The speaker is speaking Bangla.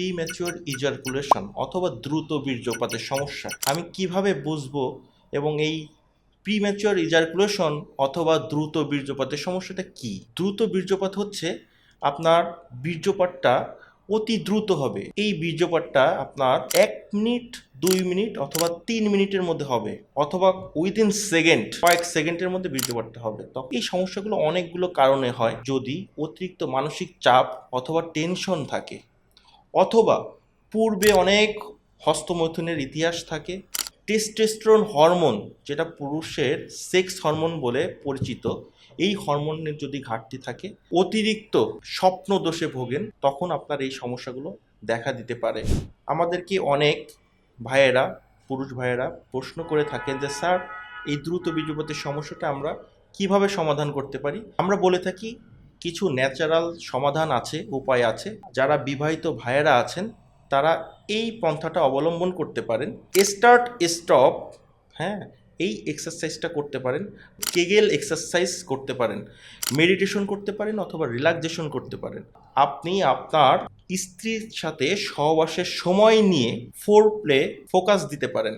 প্রি ম্যাচিওর ইজারকুলেশন অথবা দ্রুত বীর্যপাতের সমস্যা। আমি কীভাবে বুঝব এবং এই প্রি ম্যাচিওর ইজারকুলেশন অথবা দ্রুত বীর্যপাতের সমস্যাটা কি? দ্রুত বীর্যপাত হচ্ছে আপনার বীর্যপাতটা অতি দ্রুত হবে। এই বীর্যপাতটা আপনার এক মিনিট, দুই মিনিট অথবা তিন মিনিটের মধ্যে হবে অথবা উইদিন সেকেন্ড কয়েক সেকেন্ডের মধ্যে বীর্যপাতটা হবে। তো এই সমস্যাগুলো অনেকগুলো কারণে হয়। যদি অতিরিক্ত মানসিক চাপ অথবা টেনশন থাকে অথবা পূর্বে অনেক হস্তমৈথুনের ইতিহাস থাকে টেস্টোস্টেরন হরমোন যেটা পুরুষের সেক্স হরমোন বলে পরিচিত, এই হরমোনের যদি ঘাটতি থাকে, অতিরিক্ত স্বপ্ন দোষে ভোগেন, তখন আপনার এই সমস্যাগুলো দেখা দিতে পারে। আমাদেরকে অনেক ভাইয়েরা, পুরুষ ভাইয়েরা প্রশ্ন করে থাকেন যে, স্যার, এই দ্রুত বীর্যপাতের সমস্যাটা আমরা কীভাবে সমাধান করতে পারি? আমরা বলে থাকি কিছু ন্যাচারাল সমাধান আছে, উপায় আছে। যারা বিবাহিত ভাইয়েরা আছেন, তারা এই পন্থাটা অবলম্বন করতে পারেন। স্টার্ট স্টপ হ্যাঁ এই এক্সারসাইজটা করতে পারেন। কেগেল এক্সারসাইজ করতে পারেন। মেডিটেশন করতে পারেন অথবা রিল্যাক্সেশন করতে পারেন। আপনি আপনার স্ত্রীর সাথে সহবাসের সময় নিয়ে ফোর প্লে ফোকাস দিতে পারেন।